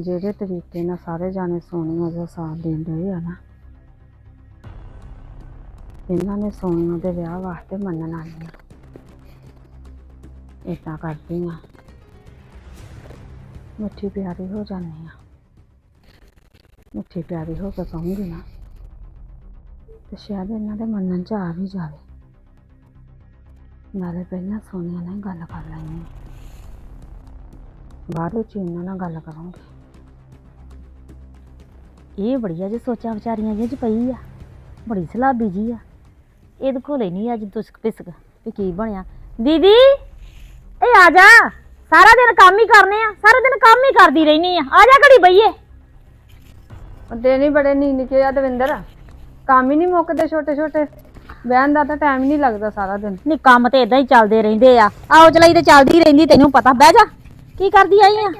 ਜਿਹੜੇ ਤਰੀਕੇ ਨਾਲ ਸਾਰੇ ਜਾਣੇ ਸੋਨੀਆ ਦਾ ਸਾਥ ਦੇਣ ਰਹੇ ਆ ਨਾ, ਇਹਨਾਂ ਨੇ ਸੋਨੀਆ ਦੇ ਵਿਆਹ ਵਾਸਤੇ ਮੰਨਣ ਮੰਨਣਾ ਨਹੀਂ ਇਦਾਂ ਕਰਦੀ ਆ। ਮਿੱਠੀ ਪਿਆਰੀ ਹੋ ਜਾਂਦੀ ਆ। ਮਿੱਠੀ ਪਿਆਰੀ ਹੋ ਕੇ ਕਹੂੰਗੀ ਨਾ। ਤੇ ਸ਼ਾਇਦ ਇਹਨਾਂ ਦੇ ਮੰਨਣ ਚ ਆ ਵੀ ਜਾਵੇ। ਨਾਲੇ ਪਹਿਲਾਂ ਸੋਨੀਆ ਨਾਲ ਹੀ ਗੱਲ ਕਰ ਲੈਣੀ ਬਾਅਦ ਵਿੱਚ ਇਹਨਾਂ ਨਾਲ ਗੱਲ ਕਰਾਂਗੇ। ਇਹ ਬੜੀਆ ਜੇ ਸੋਚਾਂ ਵਿਚਾਰੀਆਂ ਜਿਹ ਚ ਪਈ ਆ। ਬੜੀ ਸਲਾਬੀ ਜੀ ਆ। ਇਹਦੇ ਕੋਲ ਨਹੀਂ ਅੱਜ ਦੁਸਕ ਪਿਸਕ ਵੀ ਕੀ ਬਣਿਆ। ਦੀਦੀ ਇਹ ਆ ਜਾ। ਸਾਰਾ ਦਿਨ ਕੰਮ ਹੀ ਕਰਨੇ ਆ। ਸਾਰਾ ਦਿਨ ਕੰਮ ਹੀ ਕਰਦੀ ਰਹਿਨੀ ਆ। ਆ ਜਾ ਘੜੀ ਬਈਏ। ਦਿਨ ਹੀ ਬੜੇ ਨੀ ਨਿੱਕੇ ਆ ਦਵਿੰਦਰ। ਕੰਮ ਹੀ ਨਹੀਂ ਮੁੱਕਦੇ ਛੋਟੇ ਛੋਟੇ ਬਹਿਣ ਦਾ ਤਾਂ ਟਾਈਮ ਹੀ ਨਹੀਂ ਲੱਗਦਾ ਸਾਰਾ ਦਿਨ। ਨਹੀਂ ਕੰਮ ਤੇ ਇਦਾਂ ਹੀ ਚੱਲਦੇ ਰਹਿੰਦੇ ਆ। ਆਓ ਚਲਾਈ ਤੇ ਚੱਲਦੀ ਰਹਿੰਦੀ ਤੈਨੂੰ ਪਤਾ। ਬਹਿ ਜਾ। ਕੀ ਕਰਦੀ ਆਈ ਆ?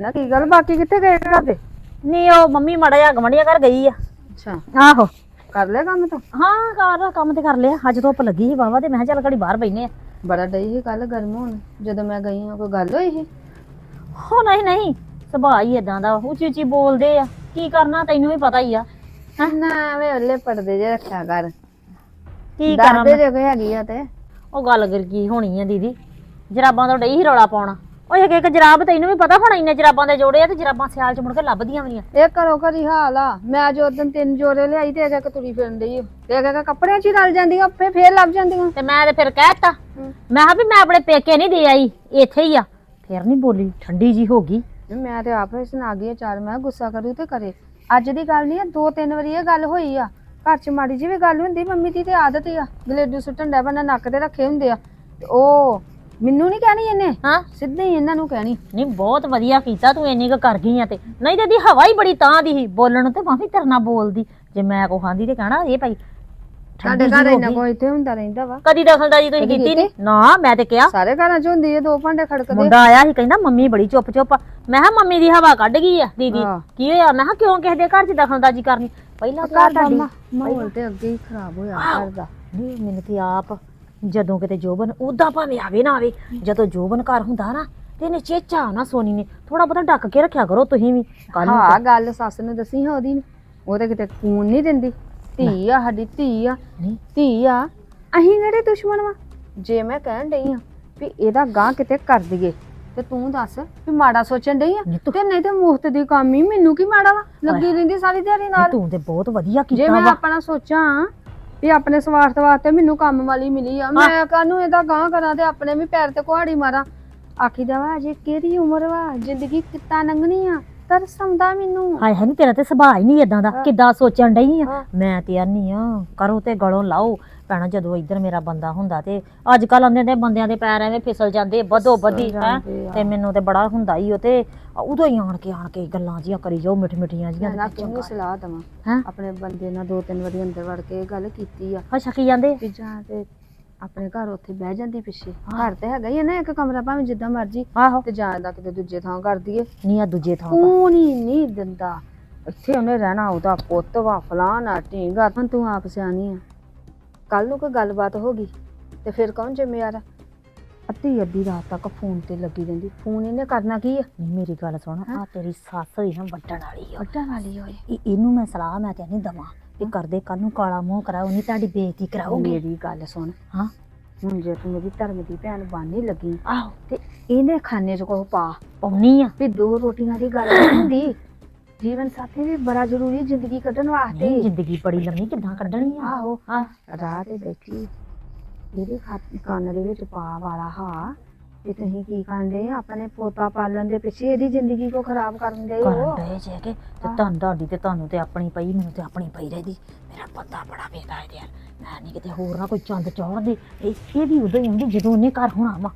ਨਾ ਕੀ ਗੱਲ? ਬਾਕੀ ਕਿੱਥੇ ਗਏ ਘਰ ਦੇ? ਨਹੀਂ ਉਹ ਮੰਮੀ ਮੜਾ ਜਾ ਗਮੜੀਆਂ ਘਰ ਗਈ ਆ। ਅੱਛਾ। ਆਹੋ। ਕਰ ਲਿਆ ਕੰਮ ਤਾਂ? ਹਾਂ ਕਰ ਕੰਮ ਤੇ ਕਰ ਲਿਆ। ਅੱਜ ਧੁੱਪ ਲੱਗੀ ਸੀ ਵਾਵਾ ਤੇ ਮੈਂ ਕਿਹਾ ਚੱਲ ਘੜੀ ਬਾਹਰ ਬੈਨੇ ਆ। ਬੜਾ ਡਈ ਸੀ ਕੱਲ ਗਰਮ ਹੋਣ। ਜਦੋਂ ਮੈਂ ਗਈ ਹਾਂ ਕੋਈ ਗੱਲ ਹੋਈ ਸੀ? ਹੋ ਨਹੀਂ ਨਹੀਂ। ਸੁਭਾਅ ਹੀ ਇਦਾਂ ਦਾ ਉੱਚੀ ਉੱਚੀ ਬੋਲਦੇ ਆ। ਕੀ ਕਰਨਾ ਤੈਨੂੰ ਵੀ ਪਤਾ ਹੀ ਆ। ਨਾ ਐਵੇਂ ਉੱਲੇ ਪੜਦੇ ਜੇ ਰੱਖਿਆ ਕਰ। ਕੀ ਕਰਾਂ ਮੈਂ? ਜੇ ਕੋਈ ਹੈਗੀ ਆ ਤੇ। ਉਹ ਗੱਲ ਕਰ ਕੀ ਹੋਣੀ ਆ ਦੀਦੀ? ਜਰਾਬਾਂ ਤੋਂ ਡਈ ਹੀ ਰੌਲਾ ਪਾਉਣਾ। ਉਹ ਇੱਕ ਇੱਕ ਜਰਾਬ ਤੈਨੂੰ ਵੀ ਪਤਾ ਹੋਣਾ ਇੰਨੇ ਜਰਾਬਾਂ ਦੇ ਜੋੜੇ ਆ ਤੇ ਜਰਾਬਾਂ ਸਿਆਲ ਚ ਮੁੜ ਕੇ ਲੱਭਦੀਆਂ ਵੀ ਨਹੀਂ ਇਹ ਘਰੋਂ ਘਰੀ ਹਾਲ ਆ। ਮੈਂ ਜੋ ਦਿਨ ਤਿੰਨ ਜੋੜੇ ਲਿਆਈ ਤੇ ਇੱਕ ਤੁਰੀ ਫਿਰਨ ਡਈ ਓ। ਤੇ ਇੱਕ ਇੱਕ ਕੱਪੜਿਆਂ 'ਚ ਹੀ ਰਲ ਜਾਂਦੀਆਂ ਫੇਰ ਫੇਰ ਲੱਭ ਜਾਂਦੀਆਂ। ਤੇ ਮੈਂ ਤੇ ਫਿਰ ਕਹਿਤਾ। ਮੈਂ ਕਿਹਾ ਵੀ ਮੈਂ ਆਪਣੇ ਪੇਕੇ ਨਹੀਂ ਦੇ ਆਈ ਇੱਥੇ ਹੀ ਆ। ਫਿਰ ਨਹੀਂ ਬੋਲੀ ਠੰਡੀ ਜੀ ਹੋ ਗਈ। ਮੈਂ ਤੇ ਆਪ ਇਸ ਨਾਲ ਆ ਗਈ ਆ ਚਾਰ ਮੈਂ ਕਿਹਾ ਗੁੱਸਾ ਕਰੂ ਤੇ ਕਰੇ। ਅੱਜ ਦੀ ਗੱਲ ਨਹੀਂ ਆ ਦੋ ਤਿੰਨ ਵਾਰੀ ਇਹ ਗੱਲ ਹੋਈ ਆ। ਘਰ 'ਚ ਮਾੜੀ ਜਿਹੀ ਵੀ ਗੱਲ ਹੁੰਦੀ ਮੰਮੀ ਦੀ ਤੇ ਆਦਤ ਹੀ ਆ। ਗਲੇਡੂ ਸੁੱਟਣ ਦਾ ਬਣਾ ਨੱਕ ਤੇ ਰੱਖੇ ਹੁੰਦੇ ਆ। ਤੇ ਉਹ ਮੈਨੂੰ ਨਹੀਂ ਕਹਿਣੀ ਇਹਨੇ? ਹਾਂ। ਸਿੱਧੇ ਹੀ ਇਹਨਾਂ ਨੂੰ ਕਹਿਣੀ। ਨਹੀਂ ਬਹੁਤ ਵਧੀਆ ਕੀਤਾ ਤੂੰ ਇੰਨੀ ਕੁ ਕਰ ਗਈ ਆ ਤੇ। ਨਹੀਂ ਤੇ ਇਹਦੀ ਹਵਾ ਹੀ ਬੜੀ ਤਾਂ ਦੀ ਸੀ ਬੋਲਣ ਨੂੰ ਤੇ ਮੈਂ ਵੀ ਤੇਰੇ ਨਾਲ ਬੋਲਦੀ। ਜੇ ਮੈਂ ਕੋ ਖਾਂਦੀ ਤੇ ਕਹਿਣਾ ਇਹ ਭਾਈ ਸਾਡੇ ਘਰ ਇੰਨਾ ਕੋਈ ਇੱਥੇ ਹੁੰਦਾ ਰਹਿੰਦਾ ਵਾ। ਕਦੀ ਦਖਲਦਾਰੀ ਤੁਸੀਂ ਕਦੀ ਕੀਤੀ ਕੀਤੀ? ਨਹੀਂ ਨਾ ਮੈਂ ਤੇ ਕਿਹਾ। ਸਾਰੇ ਘਰਾਂ 'ਚ ਹੁੰਦੀ ਆ ਦੋ ਭਾਂਡੇ ਖੜਕਦੇ। ਮੁੰਡਾ ਆਇਆ ਸੀ ਕਹਿੰਦਾ ਮੰਮੀ ਬੜੀ ਚੁੱਪ ਚੁੱਪ ਆ। ਮੈਂ ਕਿਹਾ ਮੰਮੀ ਦੀ ਹਵਾ ਕੱਢ ਗਈ ਆ ਦੀਦੀ। ਹਾਂ। ਕੀ ਹੋਇਆ? ਮੈਂ ਕਿਹਾ ਕਿਉਂ ਕਿਸੇ ਦੇ ਘਰ 'ਚ ਦਖਲਅੰਦਾਜ਼ੀ ਕਰਨੀ? ਪਹਿਲਾਂ ਘਰ ਦਾ ਮਾ- ਮਾਹੌਲ ਤੇ ਅੱਗੇ ਹੀ ਖਰਾਬ ਹੋਇਆ ਘਰ ਦਾ। ਨਹੀਂ ਮੈਨੂੰ ਤੇ ਆਪ ਜਦੋਂ ਕਿਤੇ ਜੋਬਨ ਉਦਾਂ ਭਾਵੇਂ ਆਵੇ ਨਾ ਆਵੇ ਜਦੋਂ ਜੋਬਨ ਘਰ ਹੁੰਦਾ ਨਾ ਤੇ ਇਹਨੇ ਚੇਚਾ ਨਾ ਸੋਨੀ ਨੇ ਥੋੜਾ ਬਹੁਤਾ ਢੱਕ ਕੇ ਰੱਖਿਆ ਕਰੋ ਤੁਸੀਂ ਵੀ। ਕੱਲ ਨੂੰ ਹਾਂ ਗੱਲ ਸੱਸ ਨੂੰ ਦੱਸੀ ਹਾਂ ਉਹਦੀ। ਨੂੰ। ਉਹ ਤੇ ਕਿਤੇ ਕੂਨ ਨਹੀਂ ਦਿੰਦੀ। ਧੀ ਆ ਸਾਡੀ ਧੀ ਆ। ਨਹੀਂ। ਧੀ ਆ। ਅਹੀਂ ਕਿਹੜੇ ਦੁਸ਼ਮਣ ਵਾ? ਜੇ ਮੈਂ ਕਹਿਣ ਡਈ ਆ ਵੀ ਇਹਦਾ ਗਾਂ ਕਿਤੇ ਕਰ ਦਈਏ ਤੇ ਤੂੰ ਦੱਸ ਵੀ ਮਾੜਾ ਸੋਚਣ ਡਈ ਆ? ਤੂੰ- ਤੇ ਨਹੀਂ ਤੇ ਮੁਫਤ ਦੀ ਕੰਮ ਹੀ ਮੈਨੂੰ ਕੀ ਮਾੜਾ ਵਾ? ਲੱਗੀ ਰਹਿੰਦੀ ਸਾਰੀ ਦਿਹਾੜੀ ਨਹੀਂ, ਨਾਲ। ਤੂੰ ਤੇ ਬਹੁਤ ਵਧੀਆ ਜੇ ਕੀਤਾ ਮੈਂ ਵਾ। ਆਪਣਾ ਸੋਚਾਂ ਵੀ ਆਪਣੇ ਸਵਾਰਥ ਵਾਸਤੇ ਮੈਨੂੰ ਕੰਮ ਵਾਲੀ ਮਿਲੀ ਆ। ਮੈਂ ਕਾਹਨੂੰ ਇਹਦਾ ਗਾਂ ਕਰਾਂ ਤੇ ਆਪਣੇ ਵੀ ਪੈਰ ਤੇ ਕੁਹਾੜੀ ਮਾਰਾਂ। ਆਖੀਦਾ ਵਾ ਅਜੇ ਕਿਹੜੀ ਉਮਰ ਵਾ? ਜ਼ਿੰਦਗੀ ਕਿੱਤਾ ਲੰਘਣੀ ਆ? ਤਰਸ ਆਉਂਦਾ ਮੈਨੂੰ। ਹਾਏ ਹਾਏ ਨੀ ਤੇਰਾ ਤੇ ਸੁਭਾਅ ਹੀ ਨਹੀਂ ਇਦਾਂ ਦਾ। ਕਿੱਦਾਂ ਸੋਚਣ ਡਈ ਆ। ਮੈਂ ਤੇ ਆਨੀ ਆ ਕਰੋ ਤੇ ਗਲੋਂ ਲਾਓ। ਭੈਣਾ ਜਦੋਂ ਇੱਧਰ ਮੇਰਾ ਬੰਦਾ ਹੁੰਦਾ ਤੇ ਅੱਜ ਕੱਲ ਆਂਦੇ ਦੇ ਬੰਦਿਆਂ ਦੇ ਪੈਰ ਐਵੇਂ ਫਿਸਲ ਜਾਂਦੇ ਬਦੋ ਬਦੀ ਹੈ। ਤੇ ਮੈਨੂੰ ਤੇ ਬੜਾ ਹੁੰਦਾ ਹੀ ਉਹ ਤੇ ਉਦੋਂ ਹੀ ਆਣ ਕੇ ਆਣ ਕੇ ਗੱਲਾਂ ਜੀਆਂ ਕਰੀ ਜਾਓ ਮਿੱਠ ਮਿੱਠੀਆਂ ਜੀਆਂ ਮੈਂ ਨਾ ਕਿਹਨੂੰ ਸਲਾਹ ਦਵਾਂ। ਹੈਂ? ਆਪਣੇ ਬੰਦੇ ਨਾਲ ਦੋ ਤਿੰਨ ਵਾਰੀ ਅੰਦਰ ਵੜ ਕੇ ਇਹ ਗੱਲ ਕੀਤੀ ਆ। ਅੱਛਾ ਕੀ ਜਾਂਦੇ? ਵੀ ਜਾਂ ਤੇ ਆਪਣੇ ਘਰ ਉੱਥੇ ਬਹਿ ਜਾਂਦੀ ਪਿੱਛੇ। ਘਰ ਤੇ ਹੈਗਾ ਹੀ ਆ ਨਾ ਇੱਕ ਕਮਰਾ ਭਾਵੇਂ ਜਿੱਦਾਂ ਮਰਜ਼ੀ। ਆਹੋ। ਤੇ ਜਾਂ ਦਾ ਕਿਤੇ ਦੂਜੇ ਥਾਂ ਕਰ ਦਈਏ। ਨਹੀਂ ਆ ਦੂਜੇ ਥਾਂ ਪਾ। ਕੌਣ ਹੀ ਨਹੀਂ ਦਿੰਦਾ। ਇੱਥੇ ਉਹਨੇ ਰਹਿਣਾ ਉਹਦਾ ਪੁੱਤ ਵਾ ਫਲਾਣਾ ਢੀਂਗਾ। ਹੁਣ ਤੂੰ ਆਪ ਸਿਆਣੀ ਆ। ਕੱਲ ਨੂੰ ਕੋਈ ਗੱਲਬਾਤ ਹੋ ਗਈ ਤੇ ਫਿਰ ਕੌਣ ਜ਼ਿੰਮੇਵਾਰ ਆ? ਅੱਧੀ ਅੱਧੀ ਰਾਤ ਤੱਕ ਫੋਨ ਤੇ ਲੱਗੀ ਰਹਿੰਦੀ। ਫੋਨ ਇਹਨੇ ਕਰਨਾ ਕੀ ਆ? ਨਹੀਂ ਮੇਰੀ ਗੱਲ ਸੁਣ ਆ ਤੇਰੀ ਸੱਸ ਹੀ ਨਾ ਵੱਡਣ ਵਾਲੀ ਆ। ਵੱਡਾ ਵਾਲੀ ਹੋਏ ਇਹ- ਇਹਨੂੰ ਮੈਂ ਸਲਾਹ ਮੈਂ ਨਹੀਂ ਦਵਾਂ ਇਹ ਕਰਦੇ ਕੱਲ ਨੂੰ ਕਾਲਾ ਮੂੰਹ ਕਰਾਓ ਨਹੀਂ ਤੁਹਾਡੀ ਬੇਇੱਜ਼ਤੀ ਕਰਾਉਗੀ ਮੇਰੀ ਗੱਲ ਸੁਣ। ਹਾਂ। ਹੁਣ ਜੇ ਤੂੰ ਮੇਰੀ ਧਰਮ ਦੀ ਭੈਣ ਬਾਨੀ ਲੱਗੀ ਆਹੋ। ਤੇ ਇਹਨੇ ਖਾਨੇ ਚ ਕੋ ਪਾ। ਪਾਉਣੀ ਆ। ਵੀ ਦੋ ਰੋਟੀਆਂ ਦੀ ਗੱਲ ਨਹੀਂ ਹੁੰਦੀ। ਜੀਵਨ ਸਾਥੀ ਵੀ ਬੜਾ ਜ਼ਰੂਰੀ ਜ਼ਿੰਦਗੀ ਕੱਢਣ ਵਾਸਤੇ। ਜ਼ਿੰਦਗੀ ਬੜੀ ਲੰਮੀ ਕਿੱਦਾਂ ਕੱਢਣੀ ਆ? ਆਹੋ। ਹਾਂ। ਰਾਹ ਤੇ ਬੈਠੀ। ਇਹਦੇ ਕੰਨ ਦੇ ਵਿੱਚ ਪਾ ਵਾਲਾ ਹਾਂ ਤੇ ਤੁਸੀਂ ਕੀ ਕਰਦੇ ਆਪਣੇ ਪੋਤਾ ਪਾਲਣ ਦੇ ਪਿੱਛੇ ਇਹਦੀ ਜ਼ਿੰਦਗੀ ਕੋ ਖਰਾਬ ਕਰਨ ਦੇ ਕਰਨ ਹੋ ਡਏ ਜੇ ਕਿ ਤੇ ਤੁਹਾਨੂੰ ਤੁਹਾਡੀ ਤੇ ਤੁਹਾਨੂੰ ਤੇ ਆਪਣੀ ਪਈ ਮੈਨੂੰ ਤੇ ਆਪਣੀ ਪਈ ਰਹਿਦੀ। ਮੇਰਾ ਬੰਦਾ ਬੜਾ ਵੇਦਾ ਇਹਦੇ ਯਾਰ ਮੈਂ ਨਹੀਂ ਕਿਤੇ ਹੋਰ ਨਾ ਕੋਈ ਚੰਦ ਚੌੜਦੀ। ਇਹ ਇਹਦੀ ਉਦੋਂ ਹੀ ਹੁੰਦੀ ਜਦੋਂ ਉਹਨੇ ਘਰ ਹੋਣਾ ਵਾ।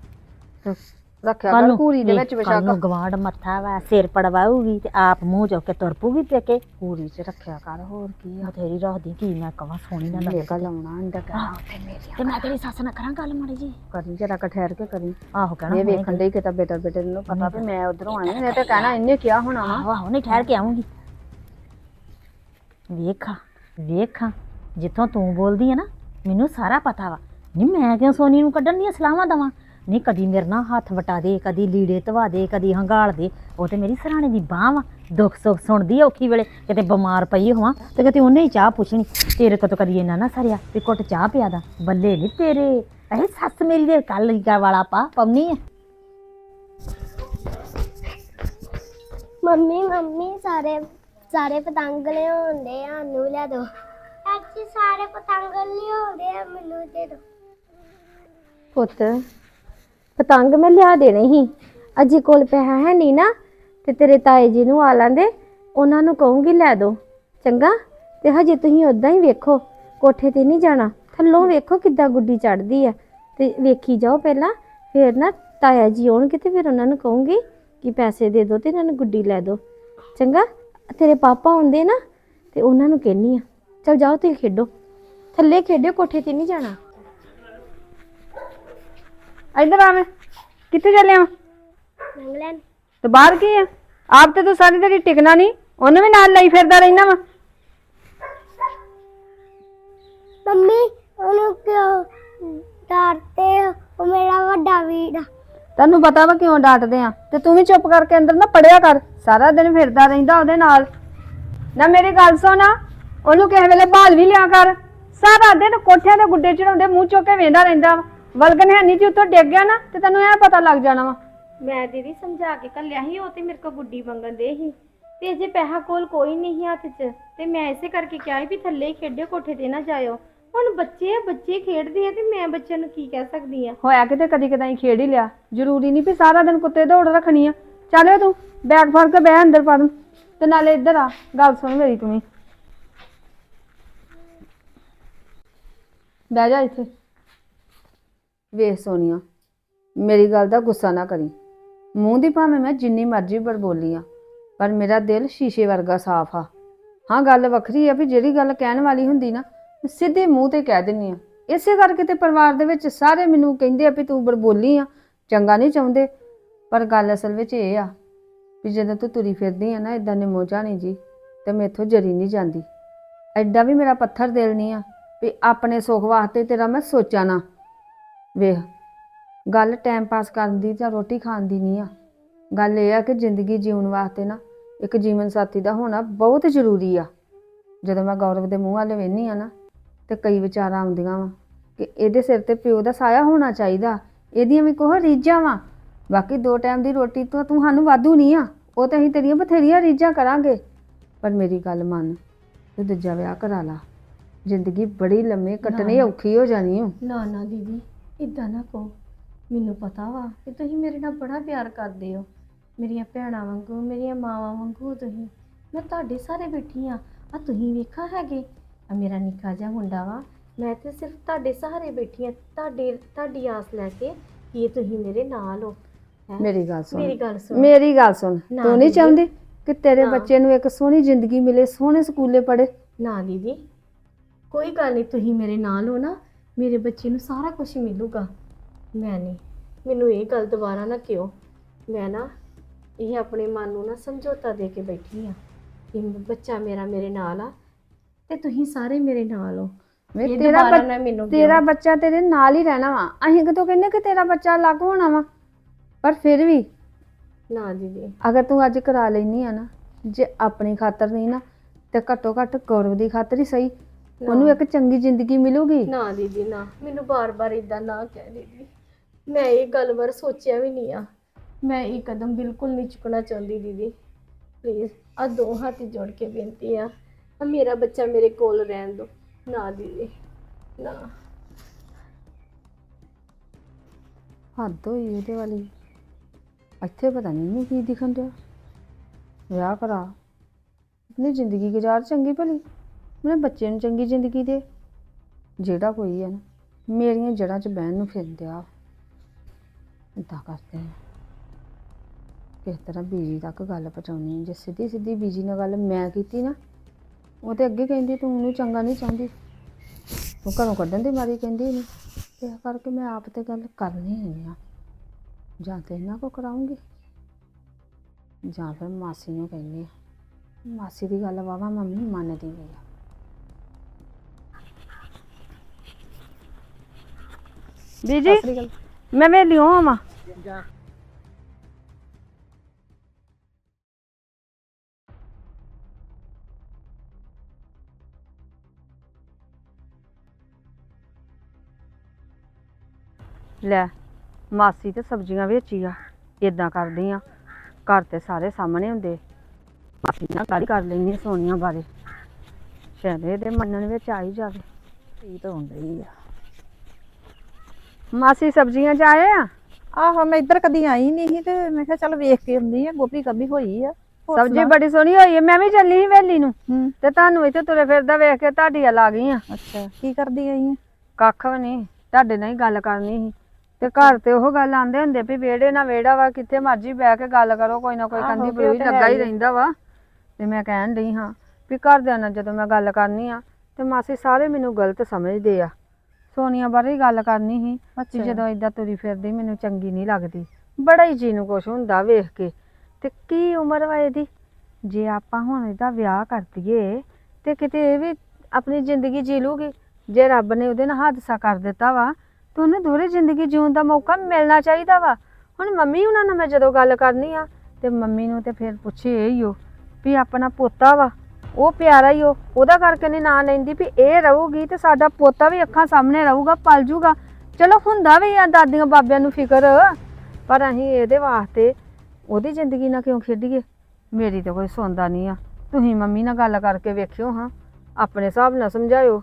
ਰੱਖਿਆ ਕਰ ਨੂੰ ਪੂਰੀ ਦੇ ਵਿੱਚ ਵਿਸ਼ਾਖਾ। ਨੂੰ ਗਵਾਂਡ ਮੱਥਾ ਵਾ ਸਿਰ ਪੜਵਾਉਗੀ ਤੇ ਆਪ ਮੂੰਹ ਚੁੱਕ ਕੇ ਤੁਰ ਪੂਗੀ ਚ ਰੱਖਿਆ ਕਰ ਹੋਰ ਕੀ ਆ। ਬਥੇਰੀ ਰੱਖਦੀ ਕੀ ਮੈਂ ਕਵਾਂ ਸੋਹਣੀ ਨਾ ਲੱਗੇ ਤੇ। ਮੈਂ ਤੇਰੀ ਸੱਸ ਨਾਲ ਕਰਾਂ ਗੱਲ ਮਾੜੀ ਜੀ ਕਰੀ ਜਰਾ ਕ ਠਹਿਰ ਕੇ ਕਰੀ। ਆਹੋ ਕਹਿਣਾ ਇਹ ਹੁਣੇ ਵੇਖਣ ਲਈ ਕਿ ਤਾਂ ਬੇਟਾ ਬੇਟੇ ਨੂੰ ਪਤਾ ਵੀ ਮੈਂ ਉਧਰੋਂ ਆਈ ਤੇ ਕਹਿਣਾ ਇਹਨੇ ਕਿਹਾ ਹੋਣਾ ਵਾ। ਆਹੋ ਆਹੋ ਨਹੀਂ ਠਹਿਰ ਕੇ ਆਉਂਗੀ ਵੇਖਾਂ ਵੇਖਾਂ ਜਿੱਥੋਂ ਤੂੰ ਬੋਲਦੀ ਹੈ ਨਾ ਮੈਨੂੰ ਸਾਰਾ ਪਤਾ ਵਾ। ਨਹੀਂ ਮੈਂ ਕਿਉਂ ਸੋਨੀ ਨੂੰ ਕੱਢਣ ਦੀਆਂ ਸਲਾਹਾਂ ਦਵਾਂ? ਨਹੀਂ ਕਦੀ ਮੇਰੇ ਨਾਲ ਹੱਥ ਵਟਾ ਦੇ ਕਦੀ ਲੀੜੇ ਧਵਾ ਦੇ ਕਦੀ ਹੰਗਾਲ ਦੇ। ਉਹ ਤੇ ਮੇਰੀ ਸਰਾਣੇ ਦੀ ਬਾਹ ਵਾ। ਦੁੱਖ ਸੁੱਖ ਸੁਣਦੀ ਆ ਔਖੀ ਵੇਲੇ। ਕਿਤੇ ਬਿਮਾਰ ਪਈ ਹੋਵਾਂ ਤੇ ਕਿਤੇ ਉਹਨੇ ਹੀ ਚਾਹ ਪੁੱਛਣੀ। ਤੇਰੇ ਕੋਲ ਤਾਂ ਕਦੀ ਇਹਨਾਂ ਨਾ ਸਰਿਆ ਵੀ ਘੁੱਟ ਚਾਹ ਪਿਆ ਦਾ। ਬੱਲੇ ਨਹੀਂ ਤੇਰੇ। ਇਹ ਸੱਸ ਮੇਰੀ ਦੇ ਕੱਲ ਹੀ ਵਾਲਾ ਪਾ ਪੰਨੀ ਆ। ਮੰਮੀ ਮੰਮੀ ਸਾਰੇ ਸਾਰੇ ਪਤੰਗ ਲਿਆਉਂਦੇ ਆ ਨੂੰ ਲਿਆ ਦੋ। ਅੱਜ ਸਾਰੇ ਪਤੰਗ ਲਿਆਉਂਦੇ ਆ ਮੈਨੂੰ ਦੇ ਦੋ। ਪੁੱਤ ਪਤੰਗ ਮੈਂ ਲਿਆ ਦੇਣੇ ਸੀ। ਅਜੇ ਕੋਲ ਪੈਸਾ ਹੈ ਨਹੀਂ ਨਾ, ਤੇ ਤੇਰੇ ਤਾਏ ਜੀ ਨੂੰ ਆ ਲਾਂਦੇ, ਉਹਨਾਂ ਨੂੰ ਕਹੂੰਗੀ ਲੈ ਦੋ। ਚੰਗਾ? ਤੇ ਹਜੇ ਤੁਸੀਂ ਉਦਾਂ ਹੀ ਵੇਖੋ, ਕੋਠੇ ਤੇ ਨਹੀਂ ਜਾਣਾ। ਥੱਲੋਂ ਵੇਖੋ ਕਿੱਦਾਂ ਗੁੱਡੀ ਚੜਦੀ ਆ। ਤੇ ਵੇਖੀ ਜਾਓ ਪਹਿਲਾਂ, ਫਿਰ ਨਾ ਤਾਇਆ ਜੀ ਆਉਣਗੇ ਤੇ ਫਿਰ ਉਹਨਾਂ ਨੂੰ ਕਹੂੰਗੀ ਕਿ ਪੈਸੇ ਦੇ ਦਿਓ ਤੇ ਇਹਨਾਂ ਨੂੰ ਗੁੱਡੀ ਲੈ ਦਿਓ ਚੰਗਾ? ਤੇਰੇ ਪਾਪਾ ਆਉਂਦੇ ਨਾ, ਤੇ ਉਹਨਾਂ ਨੂੰ ਕਹਿਨੀ ਆ, ਚਲ ਜਾਓ ਤੁਸੀਂ ਖੇਡੋ। ਥੱਲੇ ਖੇਡਿਓ, ਕੋਠੇ ਤੇ ਨਹੀਂ ਜਾਣਾ। ਇੱਧਰ ਆ ਮੈਂ। ਕਿੱਥੇ ਚੱਲਿਆ ਵਾਂ? ਇੰਗਲੈਂਡ ਤੇ ਬਾਹਰ ਕੀ ਆ? ਆਪ ਤੇ ਤੂੰ ਸਾਰੀ ਦਿਹਾੜੀ ਟਿਕਣਾ ਨਹੀਂ ਉਹਨੂੰ ਵੀ ਨਾਲ ਲਈ ਫਿਰਦਾ ਰਹਿਣਾ ਵਾ। ਮੰਮੀ ਉਹਨੂੰ ਕਿਉਂ ਡਰਦੇ ਹੋ? ਉਹ ਮੇਰਾ ਵੱਡਾ ਵੀਰ ਆ। ਤੈਨੂੰ ਪਤਾ ਵਾ ਕਿਉਂ ਡਾਂਟਦੇ ਆ? ਤੇ ਤੂੰ ਵੀ ਚੁੱਪ ਕਰਕੇ ਅੰਦਰ ਨਾ ਪੜਿਆ ਕਰ। ਸਾਰਾ ਦਿਨ ਫਿਰਦਾ ਰਹਿੰਦਾ ਉਹਦੇ ਨਾਲ। ਨਾ ਮੇਰੀ ਗੱਲ ਸੁਣ। ਉਹਨੂੰ ਕਿਸੇ ਵੇਲੇ ਬਾਲ ਵੀ ਲਿਆ ਕਰ। ਸਾਰਾ ਦਿਨ ਕੋਠਿਆਂ ਦੇ ਗੁੱਡੇ ਚੜਾਉਂਦੇ ਮੂੰਹ ਚੁੱਕ ਕੇ ਵੇਂਦਾ ਰਹਿੰਦਾ ਵਾ। ਵਲਗਨ ਹੈ ਨਹੀਂ ਜੀ ਉੱਤੋਂ ਡਿੱਗ ਗਿਆ ਨਾ ਤੇ ਤੈਨੂੰ ਇਹ ਪਤਾ ਲੱਗ ਜਾਣਾ ਵਾ। ਮੈਂ ਦੀਦੀ ਸਮਝਾ ਕੇ ਕੱਲਿਆ ਸੀ ਉਹ ਤੇ ਮੇਰੇ ਕੋ ਗੁੱਡੀ ਮੰਗਣ ਦੇ ਸੀ। ਤੇ ਜੇ ਪੈਸਾ ਕੋਲ ਕੋਈ ਨਹੀਂ ਸੀ ਹੱਥ 'ਚ। ਤੇ ਮੈਂ ਇਸੇ ਕਰਕੇ ਕਿਹਾ ਸੀ ਵੀ ਥੱਲੇ ਹੀ ਖੇਡਿਓ ਕੋਠੇ ਤੇ ਨਾ ਜਾਇਓ। ਹੁਣ ਬੱਚੇ ਆ ਬੱਚੇ ਖੇਡਦੇ ਆ ਤੇ ਮੈਂ ਬੱਚਿਆਂ ਨੂੰ ਕੀ ਕਹਿ ਸਕਦੀ ਆ? ਹੋਇਆ ਕਿਤੇ ਕਦੀ ਕਦਾਈ ਖੇਡ ਹੀ ਲਿਆ। ਜ਼ਰੂਰੀ ਨਹੀਂ ਵੀ ਸਾਰਾ ਦਿਨ ਕੁੱਤੇ ਦੌੜ ਰੱਖਣੀ ਆ। ਚੱਲ ਤੂੰ ਬੈਗ ਫੜ ਕੇ ਬਹਿ ਅੰਦਰ ਪੜਨ ਤੇ ਨਾਲੇ ਇੱਧਰ ਆ ਗੱਲ ਸੁਣ ਮੇਰੀ ਤੂੰ ਵੀ। ਬਹਿ ਜਾ ਇੱਥੇ। ਵੇਖ ਸੋਨੀਆ, ਮੇਰੀ ਗੱਲ ਦਾ ਗੁੱਸਾ ਨਾ ਕਰੀ। ਮੂੰਹ ਦੀ ਭਾਵੇਂ ਮੈਂ ਜਿੰਨੀ ਮਰਜ਼ੀ ਬਰਬੋਲੀ ਆ, ਪਰ ਮੇਰਾ ਦਿਲ ਸ਼ੀਸ਼ੇ ਵਰਗਾ ਸਾਫ਼ ਆ। ਹਾਂ, ਗੱਲ ਵੱਖਰੀ ਆ ਵੀ ਜਿਹੜੀ ਗੱਲ ਕਹਿਣ ਵਾਲੀ ਹੁੰਦੀ ਨਾ, ਮੈਂ ਸਿੱਧੇ ਮੂੰਹ ਤੇ ਕਹਿ ਦਿੰਨੀ ਆ। ਇਸੇ ਕਰਕੇ ਤੇ ਪਰਿਵਾਰ ਦੇ ਵਿੱਚ ਸਾਰੇ ਮੈਨੂੰ ਕਹਿੰਦੇ ਆ ਵੀ ਤੂੰ ਬਰਬੋਲੀ ਆ, ਚੰਗਾ ਨਹੀਂ ਚਾਹੁੰਦੇ। ਪਰ ਗੱਲ ਅਸਲ ਵਿੱਚ ਇਹ ਆ ਵੀ ਜਦੋਂ ਤੂੰ ਤੁਰੀ ਫਿਰਦੀ ਆ ਨਾ ਇਦਾਂ ਨਿਮੋ ਜਾਣੀ ਜੀ, ਤੇ ਮੈਥੋਂ ਜਰੀ ਨਹੀਂ ਜਾਂਦੀ। ਐਡਾ ਵੀ ਮੇਰਾ ਪੱਥਰ ਦਿਲ ਨਹੀਂ ਆ ਵੀ ਆਪਣੇ ਸੁੱਖ ਵਾਸਤੇ ਤੇਰਾ ਮੈਂ ਸੋਚਾਂ ਨਾ। ਵੇਖ ਗੱਲ ਟਾਈਮ ਪਾਸ ਕਰਨ ਦੀ ਜਾਂ ਰੋਟੀ ਖਾਣ ਦੀ ਨਹੀਂ ਆ। ਗੱਲ ਇਹ ਆ ਕਿ ਜ਼ਿੰਦਗੀ ਜਿਉਣ ਵਾਸਤੇ ਨਾ ਇੱਕ ਜੀਵਨ ਸਾਥੀ ਦਾ ਹੋਣਾ ਬਹੁਤ ਜ਼ਰੂਰੀ ਆ। ਜਦੋਂ ਮੈਂ ਗੌਰਵ ਦੇ ਮੂੰਹ ਵਾਲੇ ਵੇਖਨੀ ਆ ਨਾ ਤੇ ਕਈ ਵਿਚਾਰਾਂ ਆਉਂਦੀਆਂ ਵਾ ਕਿ ਇਹਦੇ ਸਿਰ ਤੇ ਪਿਓ ਦਾ ਸਾਇਆ ਹੋਣਾ ਚਾਹੀਦਾ ਇਹਦੀਆਂ ਵੀ ਕੋਹ ਰੀਝਾਂ ਵਾ। ਬਾਕੀ ਦੋ ਟਾਈਮ ਦੀ ਰੋਟੀ ਤੋਂ ਤੂੰ ਸਾਨੂੰ ਵਾਧੂ ਨਹੀਂ ਆ ਉਹ ਤਾਂ ਅਸੀਂ ਤੇਰੀਆਂ ਬਥੇਰੀਆਂ ਰੀਝਾਂ ਕਰਾਂਗੇ। ਪਰ ਮੇਰੀ ਗੱਲ ਮੰਨ ਤੂੰ ਦੂਜਾ ਵਿਆਹ ਕਰਾ ਲਾ। ਜ਼ਿੰਦਗੀ ਬੜੀ ਲੰਮੀ ਕੱਟਣੀ ਔਖੀ ਹੋ ਜਾਣੀ ਓ। ਨਾ ਨਾ ਦੀਦੀ। ਇਦਾਂ ਨਾ ਕਹੋ। ਮੈਨੂੰ ਪਤਾ ਵਾ ਕਿ ਤੁਸੀਂ ਮੇਰੇ ਨਾਲ ਬੜਾ ਪਿਆਰ ਕਰਦੇ ਹੋ। ਮੇਰੀਆਂ ਭੈਣਾਂ ਵਾਂਗੂ ਮੇਰੀਆਂ ਮਾਵਾਂ ਵਾਂਗੂ ਤੁਸੀਂ। ਮੈਂ ਤੁਹਾਡੇ ਸਾਰੇ ਬੈਠੀ ਆ। ਆ ਤੁਸੀਂ ਵੇਖਾ ਹੈਗੇ? ਆ ਮੇਰਾ ਨਿੱਕਾ ਜਿਹਾ ਮੁੰਡਾ ਵਾ। ਮੈਂ ਤੇ ਸਿਰਫ ਤੁਹਾਡੇ ਸਹਾਰੇ ਬੈਠੀ ਆ ਤੁਹਾਡੇ ਤੁਹਾਡੀ ਆਸ ਲੈ ਕੇ ਕਿ ਤੁਸੀਂ ਮੇਰੇ ਨਾਲ ਹੋ। ਹੈਂ? ਮੇਰੀ ਗੱਲ ਸੁਣ। ਮੇਰੀ ਗੱਲ ਸੁਣ। ਮੇਰੀ ਗੱਲ ਸੁਣ। ਨਾ ਤੂੰ ਨਹੀਂ ਦੀਦੀ। ਚਾਹੁੰਦੀ ਕਿ ਤੇਰੇ ਨਾ। ਬੱਚੇ ਨੂੰ ਇੱਕ ਸੋਹਣੀ ਜ਼ਿੰਦਗੀ ਮਿਲੇ ਸੋਹਣੇ ਸਕੂਲੇ ਪੜੇ ਨਾ ਦੀਦੀ। ਕੋਈ ਗੱਲ ਨਹੀਂ ਤੁਸੀਂ ਮੇਰੇ ਨਾਲ ਹੋ ਨਾ। ਮੇਰੇ ਬੱਚੇ ਨੂੰ ਸਾਰਾ ਕੁਝ ਮਿਲੂਗਾ। ਮੈਂ ਨਹੀਂ। ਮੈਨੂੰ ਇਹ ਗੱਲ ਦੁਬਾਰਾ ਨਾ ਕਿਉ ਮੈਂ ਨਾ ਇਹ ਆਪਣੇ ਮਨ ਨੂੰ ਨਾ ਸਮਝੌਤਾ ਦੇ ਕੇ ਬੈਠੀ ਆ ਕਿ ਬੱਚਾ ਮੇਰਾ ਮੇਰੇ ਨਾਲ ਆ ਤੇ ਤੁਸੀਂ ਸਾਰੇ ਮੇਰੇ ਨਾਲ ਹੋ। ਵੇ ਇਹ ਤੇਰਾ ਦੁਬਾਰਾ ਬੱਚ- ਤੇਰਾ? ਬੱਚਾ ਤੇਰੇ ਨਾਲ ਹੀ ਰਹਿਣਾ ਵਾ। ਅਸੀਂ ਕਦੋਂ ਕਹਿੰਦੇ ਕਿ ਤੇਰਾ ਬੱਚਾ ਅਲੱਗ ਹੋਣਾ ਵਾ? ਪਰ ਫਿਰ ਵੀ ਨਾ ਦੀਦੀ। ਅਗਰ ਤੂੰ ਅੱਜ ਕਰਾ ਲੈਨੀ ਆ ਨਾ ਜੇ ਆਪਣੀ ਖਾਤਰ ਨਹੀਂ ਨਾ ਤੇ ਘੱਟੋ ਘੱਟ ਗੌਰਵ ਦੀ ਖਾਤਰ ਹੀ ਸਹੀ। ਉਹਨੂੰ ਇੱਕ ਚੰਗੀ ਜ਼ਿੰਦਗੀ ਮਿਲੂਗੀ? ਨਾ ਦੀਦੀ ਨਾ। ਮੈਨੂੰ ਬਾਰ-ਬਾਰ ਇਦਾਂ ਨਾ ਕਹਿ ਦੀਦੀ। ਮੈਂ ਇਹ ਗੱਲ ਬਾਰ ਸੋਚਿਆ ਵੀ ਨਹੀਂ ਆ। ਮੈਂ ਇਹ ਕਦਮ ਬਿਲਕੁਲ ਨਹੀਂ ਚੁੱਕਣਾ ਚਾਹੁੰਦੀ ਦੀਦੀ। ਪਲੀਜ਼ ਆ ਦੋ ਹੱਥ ਜੋੜ ਕੇ ਬੇਨਤੀ ਆ। ਆ ਮੇਰਾ ਬੱਚਾ ਮੇਰੇ ਕੋਲ ਰਹਿਣ ਦਿਓ ਨਾ ਦੀਦੀ ਨਾ। ਹੱਦ ਹੋਈ ਇਹਦੇ ਵਾਲੀ। ਇੱਥੇ ਪਤਾ ਨਹੀਂ ਇਹਨੂੰ ਕੀ ਦਿਖਣ ਡਿਆ। ਵਿਆਹ ਕਰਾ। ਆਪਣੀ ਜ਼ਿੰਦਗੀ ਗੁਜ਼ਾਰ ਚੰਗੀ ਭਲੀ। ਮੇਰੇ ਬੱਚੇ ਨੂੰ ਚੰਗੀ ਜ਼ਿੰਦਗੀ ਦੇ। ਜਿਹੜਾ ਕੋਈ ਹੈ ਨਾ, ਮੇਰੀਆਂ ਜੜ੍ਹਾਂ 'ਚ ਬਹਿਣ ਨੂੰ ਫਿਰਦਿਆ ਇਦਾਂ ਕਰਦੇ ਆ। ਕਿਸ ਤਰ੍ਹਾਂ ਬੀਜੀ ਤੱਕ ਗੱਲ ਪਹੁੰਚਾਉਣੀ ਜੇ ਸਿੱਧੀ ਸਿੱਧੀ ਬੀਜੀ ਨਾਲ ਗੱਲ ਮੈਂ ਕੀਤੀ ਨਾ, ਉਹ ਤੇ ਅੱਗੇ ਕਹਿੰਦੀ, ਤੂੰ ਉਹਨੂੰ ਚੰਗਾ ਨਹੀਂ ਚਾਹੁੰਦੀ। ਉਹ ਘਰੋਂ ਕੱਢਣ ਦੀ ਮਾਰੀ ਕਹਿੰਦੀ ਨਹੀਂ ਤੇ ਇਸ ਕਰਕੇ ਮੈਂ ਆਪ ਤੇ ਗੱਲ ਕਰਨੀ ਨਹੀਂ ਆ। ਜਾਂ ਤੇ ਇਹਨਾਂ ਕੋ ਕਰਾਉਂਗੀ, ਜਾਂ ਫਿਰ ਮਾਸੀ ਨੂੰ ਕਹਿੰਦੀ ਆ। ਮਾਸੀ ਦੀ ਗੱਲ ਵਾਵਾ ਮੰਮੀ ਮੰਨਦੀ ਗਈ ਆ। ਬੀਜੀ? ਮੈਂ ਵੇਲੀ ਆਵਾਂ। ਲੈ ਮਾਸੀ ਤੇ ਸਬਜ਼ੀਆਂ ਵੇਚੀ ਆ ਇਦਾਂ ਕਰਦੀ ਆ। ਘਰ ਤੇ ਸਾਰੇ ਸਾਹਮਣੇ ਹੁੰਦੇ। ਮਾਸੀ ਨਾਲ ਗੱਲ ਕਰ ਲੈਣੀ ਸੋਨੀਆ ਬਾਰੇ। ਸ਼ਾਇਦ ਇਹਦੇ ਮੰਨਣ ਵਿੱਚ ਆ ਹੀ ਜਾਵੇ। ਇਹ ਤਾਂ ਹੁੰਦੀ ਆ। ਮਾਸੀ ਸਬਜ਼ੀਆਂ ਚ ਆਏ ਆ? ਆਹੋ ਮੈਂ ਇੱਧਰ ਕਦੀ ਆਈ ਨਹੀਂ ਸੀ ਤੇ ਮੈਂ ਕਿਹਾ ਚੱਲ ਵੇਖ ਕੇ ਆਉਂਦੀ ਆ ਗੋਭੀ ਕਭੀ ਹੋਈ ਆ। ਹੋਰ ਸਬਜ਼ੀ ਸੁਣਾ। ਬੜੀ ਸੋਹਣੀ ਹੋਈ ਹੈ ਮੈਂ ਵੀ ਚੱਲੀ ਸੀ ਵੇਲੀ ਨੂੰ ਹੂੰ। ਤੇ ਤੁਹਾਨੂੰ ਇੱਥੇ ਤੁਰੇ ਫਿਰਦਾ ਵੇਖ ਕੇ ਤੁਹਾਡੀ ਆ ਲਾ ਗਈ ਆ। ਅੱਛਾ ਕੀ ਕਰਦੀ ਆਈ ਆ? ਕੱਖ ਵੀ ਨਹੀਂ ਤੁਹਾਡੇ ਨਾਲ ਹੀ ਗੱਲ ਕਰਨੀ ਸੀ। ਤੇ ਘਰ ਤੇ ਉਹ ਗੱਲ ਆਂਦੇ ਹੁੰਦੇ ਵੀ ਵਿਹੜੇ ਨਾ ਵਿਹੜਾ ਵਾ ਕਿੱਥੇ ਮਰਜ਼ੀ ਬਹਿ ਕੇ ਗੱਲ ਕਰੋ ਕੋਈ ਨਾ ਕੋਈ ਆਹੋ, ਕੰਦੀ ਉਹ ਤੇ ਲੱਗਾ ਹੈ ਹੀ ਹੀ ਆ। ਰਹਿੰਦਾ ਵਾ। ਤੇ ਮੈਂ ਕਹਿਣ ਡਈ ਹਾਂ ਵੀ ਘਰਦਿਆਂ ਨਾਲ ਜਦੋਂ ਮੈਂ ਗੱਲ ਕਰਨੀ ਆ ਤੇ ਮਾਸੀ ਸਾਰੇ ਮੈਨੂੰ ਗਲਤ ਸਮਝਦੇ ਆ। ਸੋਨੀਆ ਬਾਰੇ ਹੀ ਗੱਲ ਕਰਨੀ ਸੀ। ਅੱਛਾ। ਜਦੋਂ ਇਦਾਂ ਤੁਰੀ ਫਿਰਦੀ ਮੈਨੂੰ ਚੰਗੀ ਨਹੀਂ ਲੱਗਦੀ। ਬੜਾ ਹੀ ਜੀ ਨੂੰ ਕੁਛ ਹੁੰਦਾ ਵੇਖ ਕੇ। ਤੇ ਕੀ ਉਮਰ ਵਾ ਇਹਦੀ? ਜੇ ਆਪਾਂ ਹੁਣ ਇਹਦਾ ਵਿਆਹ ਕਰ ਦਈਏ ਤੇ ਕਿਤੇ ਇਹ ਵੀ ਆਪਣੀ ਜ਼ਿੰਦਗੀ ਜੀ ਲੂਗੀ। ਜੇ ਰੱਬ ਨੇ ਉਹਦੇ ਨਾਲ ਹਾਦਸਾ ਕਰ ਦਿੱਤਾ ਵਾ ਤਾਂ ਉਹਨੂੰ ਦੋਹਰੀ ਜ਼ਿੰਦਗੀ ਜਿਉਣ ਦਾ ਮੌਕਾ ਮਿਲਣਾ ਚਾਹੀਦਾ ਵਾ। ਹੁਣ ਮੰਮੀ ਉਹਨਾਂ ਨਾਲ ਮੈਂ ਜਦੋਂ ਗੱਲ ਕਰਨੀ ਆ ਤੇ ਮੰਮੀ ਨੂੰ ਤੇ ਫਿਰ ਪੁੱਛੇ ਇਹ ਹੋ ਵੀ ਆਪਣਾ ਪੋਤਾ ਵਾ ਉਹ ਪਿਆਰਾ ਹੀ ਉਹ, ਉਹਦਾ ਕਰਕੇ ਨਹੀਂ ਨਾਂ ਲੈਂਦੀ ਵੀ ਇਹ ਰਹੂਗੀ ਤੇ ਸਾਡਾ ਪੋਤਾ ਵੀ ਅੱਖਾਂ ਸਾਹਮਣੇ ਰਹੂਗਾ, ਪਲ ਜੂਗਾ। ਚਲੋ ਹੁੰਦਾ ਵੀ ਆ ਦਾਦੀਆਂ ਬਾਬਿਆਂ ਨੂੰ ਫਿਕਰ, ਪਰ ਅਸੀਂ ਇਹਦੇ ਵਾਸਤੇ ਉਹਦੀ ਜ਼ਿੰਦਗੀ ਨਾਲ ਕਿਉਂ ਖੇਡੀਏ? ਮੇਰੀ ਤਾਂ ਕੋਈ ਸੁਣਦਾ ਨਹੀਂ ਆ। ਤੁਸੀਂ ਮੰਮੀ ਨਾਲ ਗੱਲ ਕਰਕੇ ਵੇਖਿਓ ਹਾਂ। ਆਪਣੇ ਹਿਸਾਬ ਨਾਲ ਸਮਝਾਇਓ।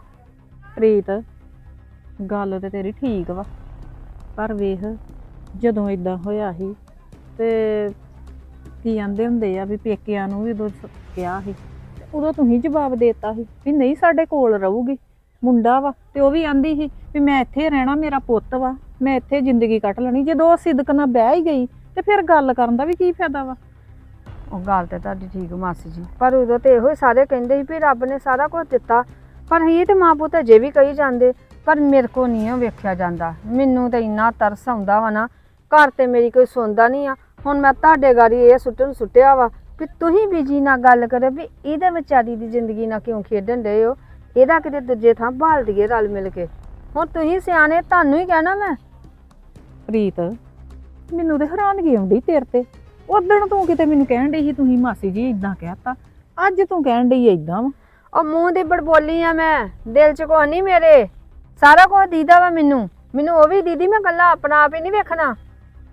ਪ੍ਰੀਤ, ਗੱਲ ਤੇ ਤੇਰੀ ਠੀਕ ਵਾ। ਪਰ ਵੇਖ, ਜਦੋਂ ਇਦਾਂ ਹੋਇਆ ਸੀ ਤੇ ਕੀ ਆਂਦੇ ਹੁੰਦੇ ਆ ਵੀ ਪੇਕਿਆਂ ਨੂੰ ਵੀ ਉਦੋਂ ਸ- ਕਿਹਾ ਸੀ। ਉਦੋਂ ਤੁਸੀਂ ਜਵਾਬ ਦੇਤਾ ਸੀ ਵੀ ਨਹੀਂ ਸਾਡੇ ਕੋਲ ਰਹੂਗੀ। ਮੁੰਡਾ ਵਾ ਤੇ ਉਹ ਵੀ ਆਂਦੀ ਸੀ ਵੀ ਮੈਂ ਇੱਥੇ ਰਹਿਣਾ, ਮੇਰਾ ਪੁੱਤ ਵਾ, ਮੈਂ ਇੱਥੇ ਜ਼ਿੰਦਗੀ ਕੱਟ ਲੈਣੀ। ਜਦੋਂ ਉਹ ਸਿਦਕ ਨਾਲ ਬਹਿ ਹੀ ਗਈ ਤੇ ਫਿਰ ਗੱਲ ਕਰਨ ਦਾ ਵੀ ਕੀ ਫਾਇਦਾ ਵਾ? ਉਹ ਗੱਲ ਤੇ ਤੁਹਾਡੀ ਠੀਕ ਮਾਸੀ ਜੀ, ਪਰ ਉਦੋਂ ਤੇ ਇਹੋ ਹੀ ਸਾਰੇ ਕਹਿੰਦੇ ਸੀ ਵੀ ਰੱਬ ਨੇ ਸਾਰਾ ਕੁਝ ਦਿੱਤਾ। ਪਰ ਇਹ ਤੇ ਮਾਂ ਪੁੱਤ ਅਜੇ ਵੀ ਕਹੀ ਜਾਂਦੇ, ਪਰ ਮੇਰੇ ਕੋ ਨਹੀਂ ਉਹ ਵੇਖਿਆ ਜਾਂਦਾ। ਮੈਨੂੰ ਤਾਂ ਇੰਨਾ ਤਰਸ ਆਉਂਦਾ ਵਾ ਨਾ, ਘਰ ਤੇ ਮੇਰੀ ਕੋਈ ਸੁਣਦਾ ਨਹੀਂ ਆ। ਹੁਣ ਮੈਂ ਤੁਹਾਡੇ ਗਾੜੀ ਇਹ ਸੁੱਟਣ ਸੁੱਟਿਆ ਵਾ ਵੀ ਤੁਸੀਂ ਵੀ ਜੀ ਨਾਲ ਗੱਲ ਕਰੇ ਵੀ ਇਹਦੇ ਵਿਚਾਰੀ ਦੀ ਜ਼ਿੰਦਗੀ ਨਾਲ ਕਿਉਂ ਖੇਡਣ ਡਏ ਹੋ? ਇਹਦਾ ਕਿਤੇ ਦੂਜੇ ਥਾਂ ਭਾਲ ਦਈਏ ਰਲ ਮਿਲ ਕੇ। ਹੁਣ ਤੁਸੀਂ ਸਿਆਣੇ ਤੁਹਾਨੂੰ ਹੀ ਕਹਿਣਾ ਮੈਂ। ਪ੍ਰੀਤ ਮੈਨੂੰ ਤੇ ਹੈਰਾਨਗੀ ਆਉਂਦੀ ਤੇਰੇ ਤੇ। ਉਦੋਂ ਤੂੰ ਕਿਤੇ ਮੈਨੂੰ ਕਹਿਣ ਡਈ ਸੀ ਤੁਸੀਂ ਮਾਸੀ ਜੀ ਇਦਾਂ ਕਹਿਤਾ। ਅੱਜ ਤੂੰ ਕਹਿਣ ਡਈ ਇਦਾਂ ਵਾ। ਉਹ ਮੂੰਹ ਦੀ ਬੜਬੋਲੀ ਆ ਮੈਂ ਦਿਲ ਚ ਕੋ ਨਹੀਂ ਮੇਰੇ। ਸਾਰਾ ਕੁਝ ਦੀਦਾ ਵਾ ਮੈਨੂੰ। ਮੈਨੂੰ ਉਹ ਵੀ ਦੀਦੀ ਮੈਂ ਗੱਲਾਂ ਆਪਣਾ ਆਪ ਹੀ ਨਹੀਂ ਵੇਖਣਾ।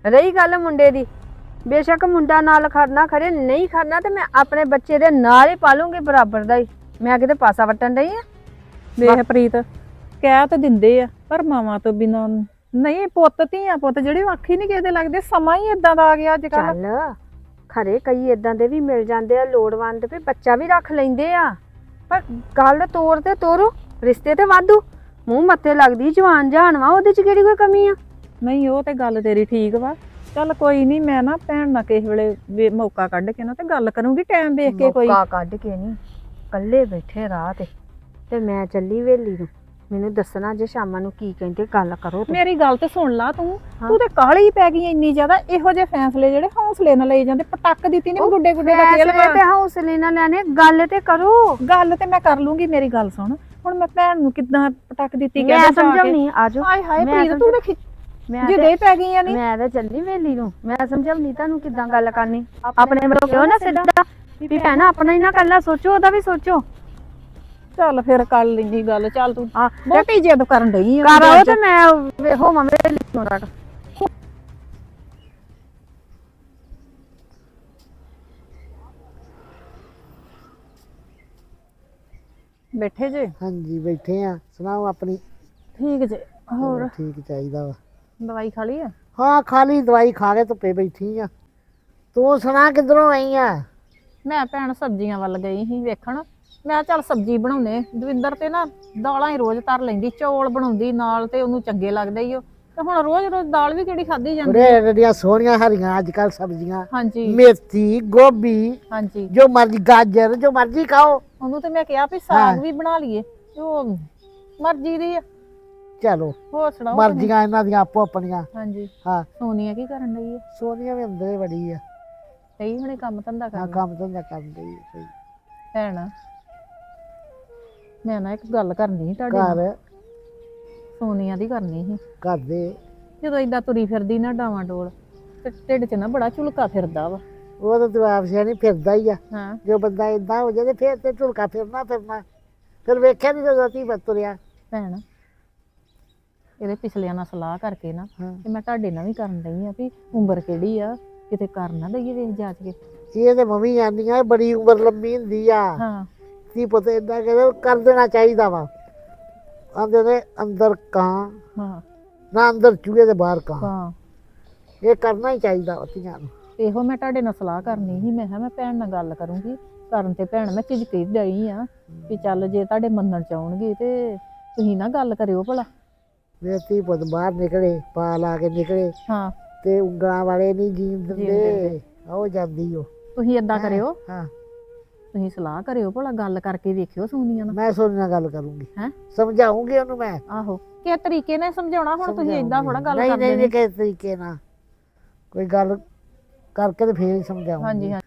ਰਹੀ ਗੱਲ ਮੁੰਡੇ ਦੀ। ਬੇਸ਼ੱਕ ਮੁੰਡਾ ਨਾਲ ਖੜਨਾ ਖੜੇ ਨਹੀਂ ਖੜਨਾ ਤੇ ਮੈਂ ਆਪਣੇ ਬੱਚੇ ਦੇ ਨਾਲ ਹੀ ਪਾਲੂੰਗੀ ਬਰਾਬਰ ਦਾ ਹੀ। ਮੈਂ ਕਿਤੇ ਪਾਸਾ ਵਟਣ ਡਈ ਆ? ਵੇਖ ਪ੍ਰੀਤ ਕਹਿ ਤਾਂ ਦਿੰਦੇ ਆ ਪਰ ਮਾਵਾਂ ਤੋਂ ਬਿਨਾਂ ਨਹੀਂ ਪੁੱਤ ਧੀਆਂ ਪੁੱਤ ਜਿਹੜੇ ਅੱਖੀ ਨਹੀਂ ਕਿਸੇ ਦੇ ਲੱਗਦੇ ਸਮਾਂ ਹੀ ਇਦਾਂ ਦਾ ਆ ਗਿਆ ਅੱਜ ਕੱਲ ਚੱਲ ਖਰੇ ਕਈ ਇਦਾਂ ਦੇ ਵੀ ਮਿਲ ਜਾਂਦੇ ਆ ਲੋੜਵੰਦ ਵੀ ਬੱਚਾ ਵੀ ਰੱਖ ਲੈਂਦੇ ਆ। ਪਰ ਗੱਲ ਤੋਰ ਤੇ ਤੋਰੋ ਰਿਸ਼ਤੇ ਤੇ ਵਾਧੂ। ਮੂੰਹ ਮੱਥੇ ਲੱਗਦੀ ਜਵਾਨ ਜਹਾਨ ਵਾ ਉਹਦੇ ਚ ਕਿਹੜੀ ਕੋਈ ਕਮੀ ਆ? ਨਹੀਂ ਉਹ ਤੇ ਗੱਲ ਤੇਰੀ ਠੀਕ ਵਾ। ਚੱਲ ਕੋਈ ਨਹੀਂ ਮੈਂ ਨਾ ਭੈਣ ਨਾਲ ਕਿਸੇ ਵੇਲੇ ਵੇ- ਮੌਕਾ ਕੱਢ ਕੇ ਨਾ ਤੇ ਗੱਲ ਕਰੂੰਗੀ ਟਾਈਮ ਵੇਖ ਕੇ ਕੋਈ। ਮੌਕਾ ਕੱਢ ਕੇ ਨਹੀਂ ਕੱਲੇ ਬੈਠੇ ਰਾਹ ਤੇ ਤੇ ਮੈਂ ਚੱਲੀ ਵੇਲੀ ਨੂੰ। ਮੈਨੂੰ ਦੱਸਣਾ ਜੇ ਸ਼ਾਮਾਂ ਨੂੰ ਕੀ ਕਹਿੰਦੇ ਗੱਲ ਕਰੋ ਤੇ ਮੇਰੀ ਗੱਲ ਤੇ ਸੁਣ ਲਾ ਤੂੰ ਹਾਂ। ਤੂੰ ਤੇ ਕਾਹਲੀ ਪੈ ਗਈ ਇੰਨੀ ਜ਼ਿਆਦਾ ਇਹੋ ਜਿਹੇ ਫੈਸਲੇ ਜਿਹੜੇ ਹੌਸਲੇ ਨਾਲ ਲਏ ਜਾਂਦੇ ਪਟਕ ਦਿੱਤੀ ਨਹੀਂ ਗੁੱਡੇ ਗੁੱਡੇ ਦਾ ਖੇਲ ਫੈਸਲੇ ਤੇ ਹੌਸਲੇ ਨਾਲ ਲੈਣੇ ਗੱਲ ਤੇ ਕਰੋ। ਗੱਲ ਤੇ ਮੈਂ ਕਰ ਲੂੰਗੀ ਮੇਰੀ ਗੱਲ ਸੁਣ। ਹੁਣ ਮੈਂ ਭੈਣ ਨੂੰ ਕਿੱਦਾਂ ਪਟਕ ਦਿੱਤੀ ਮੈਂ ਕਹਿੰਦਾ ਜਾ ਕੇ। ਸਮਝਾਉਣੀ ਆਜੋ। ਹਾਏ ਹਾਏ ਮੈਂ ਪ੍ਰੀਤ ਤੂੰ ਤੇ ਖਿੱਚ ਮੈਂ ਜੇ ਤੇ- ਦੇ ਪੈ ਗਈਆਂ ਨਹੀਂ ਮੈਂ ਤਾਂ ਚੱਲੀ ਵੇਲੀ ਨੂੰ। ਮੈਂ ਸਮਝਾਉਣੀ ਤੁਹਾਨੂੰ ਕਿੱਦਾਂ ਗੱਲ ਕਰਨੀ। ਆਪਣੇ ਵੱਲੋਂ ਕਿਉਂ ਨਾ ਸਿੱਧਾ? ਵੀ ਭੈਣਾ ਆਪਣਾ ਹੀ ਨਾ ਕੱਲਾ ਸੋਚੋ ਉਹਦਾ ਵੀ ਸੋਚੋ। ਚੱਲ ਫਿਰ ਕਰ ਲੈਂਦੀ ਗੱਲ ਚੱਲ ਤੂੰ ਆ ਬਹੁਤੀ ਜਿੱਦ ਕਰਨ ਡਈ ਆ ਕਰ ਆਓ ਤੇ ਮੈਂ ਹੋਵਾਂ ਵੇਲੀ ਨੂੰ ਤੱਕ ਬੈਠੇ ਜੇ? ਹਾਂਜੀ ਬੈਠੇ ਆ। ਸੁਣਾਓ ਆਪਣੀ? ਠੀਕ ਜੇ ਹੋਰ ਠੀਕ ਚਾਹੀਦਾ ਵਾ। ਦਵਾਈ ਖਾ ਲਈ ਆ? ਹਾਂ ਖਾਲੀ ਦਵਾਈ ਖਾ ਕੇ ਧੁੱਪੇ ਬੈਠੀ ਆ। ਤੂੰ ਸੁਣਾ ਕਿਧਰੋਂ ਆਈ ਆ? ਮੈਂ ਭੈਣ ਸਬਜ਼ੀਆਂ ਵੱਲ ਗਈ ਸੀ ਵੇਖਣ। ਮੈਂ ਚੱਲ ਸਬਜ਼ੀ ਬਣਾਉਨੇ ਦਵਿੰਦਰ ਤੇ ਨਾ ਦਾਲਾਂ ਹੀ ਰੋਜ਼ ਤਰ ਲੈਂਦੀ ਚੌਲ ਬਣਾਉਂਦੀ ਨਾਲ ਤੇ ਉਹਨੂੰ ਚੰਗੇ ਲੱਗਦੇ ਹੀ ਉਹ ਤੇ ਹੁਣ ਰੋਜ਼ ਰੋਜ਼ ਦਾਲ ਵੀ ਕਿਹੜੀ ਖਾਦੀ ਜਾਂਦੀ ਉਰੇ ਜਿਹੜੀਆਂ ਸੋਹਣੀਆਂ ਹਰੀਆਂ ਅੱਜ ਕੱਲ ਸਬਜ਼ੀਆਂ ਹਾਂਜੀ। ਮੇਥੀ ਗੋਭੀ ਹਾਂਜੀ। ਜੋ ਮਰਜ਼ੀ ਗਾਜਰ ਜੋ ਮਰਜ਼ੀ ਖਾਓ। ਉਹਨੂੰ ਤੇ ਮੈਂ ਕਿਹਾ ਵੀ ਸਾਗ ਵੀ ਬਣਾ ਲਈਏ ਉਹ ਮਰਜ਼ੀ ਦੀ ਆ। ਚਲੋ ਹੋਰ ਸੁਣਾਓ ਤੁਸੀਂ? ਮਰਜ਼ੀਆਂ ਇਹਨਾਂ ਦੀਆਂ ਆਪੋ ਆਪਣੀਆਂ। ਹਾਂਜੀ। ਹਾਂ। ਸੋਨੀਆ ਕੀ ਕਰਨ ਡਈ ਹੈ ਸੋਹਣੀਆਂ ਵੀ ਅੰਦਰੇ ਬੜੀ ਆ। ਸਹੀ ਹੁਣੇ ਕੰਮ ਧੰਦਾ ਹਾਂ ਕਰਨਾ ਕੰਮ ਧੰਦਾ ਕਰਦੀ ਆ ਸਹੀ। ਭੈਣ ਮੈਂ ਨਾ ਇੱਕ ਗੱਲ ਕਰਨੀ ਸੀ ਤੁਹਾਡੇ ਨਾਲ। ਘਰ ਸੋਨੀਆ ਦੀ ਕਰਨੀ ਸੀ। ਘਰ ਦੇ। ਜਦੋਂ ਇਦਾਂ ਤੁਰੀ ਫਿਰਦੀ ਨਾ ਡਾਵਾਂ ਡੋਲ ਤੇ ਢਿੱਡ 'ਚ ਨਾ ਬੜਾ ਝੁਲਕਾ ਫਿਰਦਾ ਵਾ। ਉਹ ਤਾਂ ਤੂੰ ਆਪ ਸਿਆਣੀ ਫਿਰਦਾ ਹੀ ਆ। ਹਾਂ। ਜੋ ਬੰਦਾ ਇਦਾਂ ਹੋ ਜਾਵੇ ਫਿਰ ਤੇ ਝੁਲਕਾ ਫਿਰਨਾ ਫਿਰਨਾ। ਫਿਰ ਵੇਖਿਆ ਨਹੀਂ ਜਦੋਂ ਤੀ ਬਤੁਰਿਆ ਭੈਣ ਇਹਦੇ ਪਿਛਲਿਆਂ ਨਾਲ ਸਲਾਹ ਕਰਕੇ ਨਾ ਤੇ ਮੈਂ ਤੁਹਾਡੇ ਨਾਲ ਵੀ ਕਰਨ ਡਈ ਆ ਵੀ ਉਮਰ ਕਿਹੜੀ ਆ ਕਿਤੇ ਕਰ ਨਾ ਦਈਏ ਵੇਖ ਜਾਚ ਕੇ। ਇਹ ਤੇ ਮੰਮੀ ਆਂਦੀਆਂ ਬੜੀ ਉਮਰ ਲੰਮੀ ਹੁੰਦੀ ਆ। ਹਾਂ। ਕੀ ਪਤਾ ਇਦਾਂ ਕਹਿੰਦੇ ਕਰ ਦੇਣਾ ਚਾਹੀਦਾ ਵਾ। ਆਂਦੇ ਨੇ ਅੰਦਰ ਕਾਂ। ਹਾਂ। ਨਾ ਅੰਦਰ ਚੂਹੇ ਦੇ ਬਾਹਰ ਕਾਂ। ਹਾਂ। ਇਹ ਕਰਨਾ ਹੀ ਚਾਹੀਦਾ ਧੀਆਂ ਨੂੰ। ਇਹੋ ਮੈਂ ਤੁਹਾਡੇ ਨਾਲ ਸਲਾਹ ਕਰਨੀ ਸੀ ਮੈਂ ਕਿਹਾ ਮੈਂ ਭੈਣ ਨਾਲ ਗੱਲ ਕਰੂੰਗੀ। ਕਰਨ ਤੇ ਭੈਣ ਮੈਂ ਝਿਜਕੀ ਡਈ ਆ ਵੀ ਚੱਲ ਜੇ ਤੁਹਾਡੇ ਮੰਨਣ ਚ ਆਉਣਗੇ ਤੇ ਤੁਸੀਂ ਨਾ ਗੱਲ ਕਰਿਓ ਭਲਾ। ਮੇਰੇ ਧੀ ਪੁੱਤ ਬਾਹਰ ਨਿਕਲੇ ਪਾ ਲਾ ਕੇ ਨਿਕਲੇ। ਹਾਂ। ਤੇ ਉਂਗਲਾਂ ਵਾਲੇ ਨਹੀਂ ਜੀਣ ਦਿੰਦੇ। ਆਓ ਜਾਂਦੀ ਉਹ ਤੁਸੀਂ ਏਦਾਂ ਕਰਿਓ। ਹਾਂ। ਤੁਸੀਂ ਸਲਾਹ ਕਰਿਓ ਭਲਾ ਗੱਲ ਕਰਕੇ ਵੇਖਿਓ ਸੋਨੀਆ ਨਾਲ। ਮੈਂ ਸੋਨੀ ਨਾਲ ਗੱਲ ਕਰੂੰਗੀ। ਹੈਂ? ਸਮਝਾਉਂਗੀ ਉਹਨੂੰ ਮੈਂ। ਆਹੋ। ਕਿਸ ਤਰੀਕੇ ਨਾਲ ਸਮਝਾਉਣਾ ਹੁਣ ਤੁਸੀਂ ਏਦਾਂ ਥੋੜਾ ਗੱਲ ਕਰਦੇ ਨਹੀਂ ਨਹੀਂ ਕਿਸੇ ਤਰੀਕੇ ਨਾਲ। ਕੋਈ ਗੱਲ ਕਰਕੇ ਤੇ ਫੇਰ ਸਮਝਾਉਂਗੀ। ਹਾਂਜੀ ਹਾਂ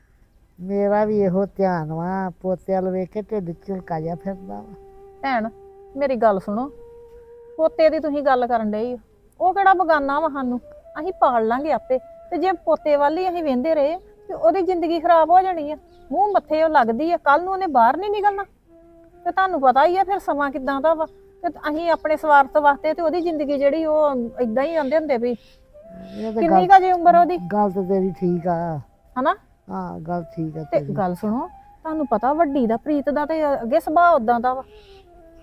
ਮੇਰਾ ਵੀ ਇਹੋ ਧਿਆਨ ਵਾ ਪੋਤੇ ਵੱਲ ਵੇਖ ਕੇ ਢਿੱਡ ਝੁਲਕਾ ਜਾ ਫਿਰਦਾ ਵਾ। ਭੈਣ ਮੇਰੀ ਗੱਲ ਸੁਣੋ। ਪੋਤੇ ਦੀ ਤੁਸੀਂ ਗੱਲ ਕਰਨ ਡਏ ਹੋ। ਉਹ ਕਿਹੜਾ ਬਗਾਨਾ ਵਾ ਸਾਨੂੰ? ਅਸੀਂ ਪਾਲ ਲਾਂਗੇ ਆਪੇ। ਤੇ ਜੇ ਪੋਤੇ ਵੱਲ ਹੀ ਅਸੀਂ ਵੇਂਦੇ ਰਹੇ ਤੇ ਉਹਦੀ ਜ਼ਿੰਦਗੀ ਖਰਾਬ ਹੋ ਜਾਣੀ ਆ। ਮੂੰਹ ਮੱਥੇ ਉਹ ਲੱਗਦੀ ਆ। ਕੱਲ ਨੂੰ ਉਹਨੇ ਬਾਹਰ ਨਹੀਂ ਨਿਕਲਣਾ। ਤੇ ਤੁਹਾਨੂੰ ਪਤਾ ਹੀ ਆ ਫਿਰ ਸਮਾਂ ਕਿਦਾਂ ਦਾ ਵਾ। ਤੇ ਅਸੀਂ ਆਪਣੇ ਸਵਾਰਥ ਵਾਸਤੇ ਤੇ ਉਹਦੀ ਜ਼ਿੰਦਗੀ ਜਿਹੜੀ ਉਹ ਇਦਾਂ ਹੀ ਆਂਦੇ ਹੁੰਦੇ ਵੀ ਇਹ ਤੇ ਕਿੰਨੀ ਗੱਲ ਕਾ ਜੇ ਉਮਰ ਉਹਦੀ? ਗੱਲ ਤੇ ਤੇਰੀ ਠੀਕ ਆ। ਹਨਾ? ਹਾਂ ਗੱਲ ਠੀਕ ਆ ਤੇ ਤੇਰੀ। ਗੱਲ ਸੁਣੋ ਤੁਹਾਨੂੰ ਪਤਾ ਵੱਡੀ ਦਾ ਪ੍ਰੀਤ ਦਾ ਤੇ ਅੱਗੇ ਸੁਭਾਅ ਉਦਾਂ ਦਾ ਵਾ।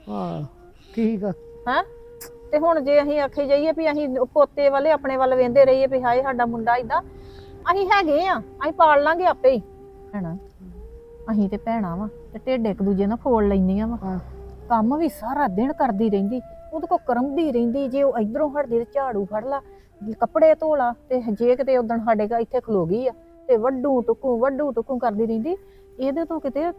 ਹਾਂ ਠੀਕ ਆ। ਹੈਂ? ਤੇ ਹੁਣ ਜੇ ਅਸੀਂ ਆਖੇ ਜਾਈਏ ਵੀ ਅਸੀਂ ਪੋਤੇ ਵਾਲੇ ਆਪਣੇ ਵੱਲ ਵੇਂਦੇ ਰਹੀਏ ਵੀ ਹਾਏ ਸਾਡਾ ਮੁੰਡਾ ਇਦਾਂ ਅਸੀਂ ਹੈਗੇ ਆ ਅਸੀਂ ਪਾਲ ਲਾਂਗੇ ਆਪੇ ਹੀ ਹੈਨਾ ਅਸੀਂ ਤੇ ਭੈਣਾ ਵਾ ਤੇ ਢਿੱਡ ਇੱਕ ਦੂਜੇ ਨਾਲ ਫੋੜ ਲੈਂਦੀਆਂ ਵਾ। ਕੰਮ ਵੀ ਸਾਰਾ ਦਿਨ ਕਰਦੀ ਰਹਿੰਦੀ ਉਹਦੇ ਕੋ ਕਰਮਦੀ ਰਹਿੰਦੀ ਜੇ ਉਹ ਇਧਰੋਂ ਹਟਦੀ ਤੇ ਝਾੜੂ ਫੜ ਲਾ ਕੱਪੜੇ ਧੋ ਲਾ ਤੇ ਜੇ ਕਿਤੇ ਉਦਣ ਸਾਡੇ ਘਰ ਇੱਥੇ ਖਲੋ ਗਈ ਆ ਤੇ ਵੱਡੂ ਟੁਕੂ ਵੱਡੂ ਟੁਕੂ ਕਰਦੀ ਰਹਿੰਦੀ ਇਹਦੇ ਤੋਂ ਕਿਤੇ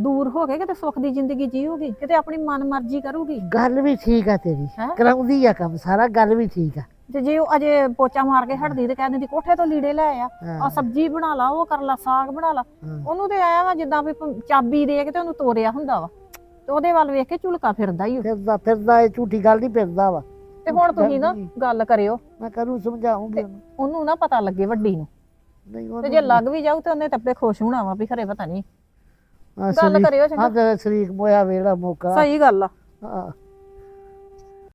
ਦੂਰ ਹੋ ਕੇ ਕਿਤੇ ਸੁੱਖ ਦੀ ਜ਼ਿੰਦਗੀ ਜੀਊਗੀ ਕਿਤੇ ਆਪਣੀ ਮਨ ਮਰਜ਼ੀ ਕਰੂਗੀ। ਗੱਲ ਵੀ ਠੀਕ ਆ ਤੇਰੀ ਹੈਂ? ਕਰਾਉਂਦੀ ਆ ਕੰਮ ਸਾਰਾ ਗੱਲ ਵੀ ਠੀਕ ਆ। ਤੇ ਜੇ ਉਹ ਅਜੇ ਪੋਚਾ ਮਾਰ ਕੇ ਹਟਦੀ ਤੇ ਕਹਿ ਦਿੰਦੀ ਕੋਠੇ ਤੋਂ ਲੀੜੇ ਲੈ ਆ ਆ ਸਬਜ਼ੀ ਬਣਾ ਲਾ ਉਹ ਕਰ ਲਾ ਸਾਗ ਬਣਾ ਲਾ। ਹਾਂ। ਉਹਨੂੰ ਤੇ ਆਇਆ ਵਾ ਜਿੱਦਾਂ ਵੀ ਭ- ਚਾਬੀ ਦੇ ਕੇ ਤੇ ਉਹਨੂੰ ਤੋਰਿਆ ਹੁੰਦਾ ਵਾ। ਤੇ ਉਹਦੇ ਵੱਲ ਵੇਖ ਕੇ ਝੁਲਕਾ ਫਿਰਦਾ ਹੀ ਉਹ। ਫਿਰਦਾ ਫਿਰਦਾ ਇਹ ਝੂਠੀ ਗੱਲ ਨਹੀਂ ਫਿਰਦਾ ਵਾ। ਤੇ ਹੁਣ ਤੁਸੀਂ ਨਾ। ਗੱਲ ਕਰਿਓ। ਮੈਂ ਕਰੂੰ ਸਮਝਾਉਂਗੀ ਉਹਨੂੰ। ਉਹਨੂੰ ਨਾ ਪਤਾ ਲੱਗੇ ਵੱਡੀ ਨੂੰ। ਨਹੀਂ ਤੇ ਉਹਨੂੰ ਜੇ ਲੱਗ ਵੀ ਜਾਊ ਤੇ ਉਹਨੇ ਤੱਪੇ ਖੁਸ਼ ਹੋਣਾ ਵਾ ਵੀ ਖਰੇ ਪਤਾ ਨਹੀਂ ਗੱਲ ਕਰਿਓ ਚੰਗਾ। ਹਾਂ ਤੇਰਾ ਸ਼ਰੀਕ ਮੋਇਆ ਵੇੜਾ ਮੌਕਾ। ਸਹੀ ਗੱਲ ਆ। ਹਾਂ।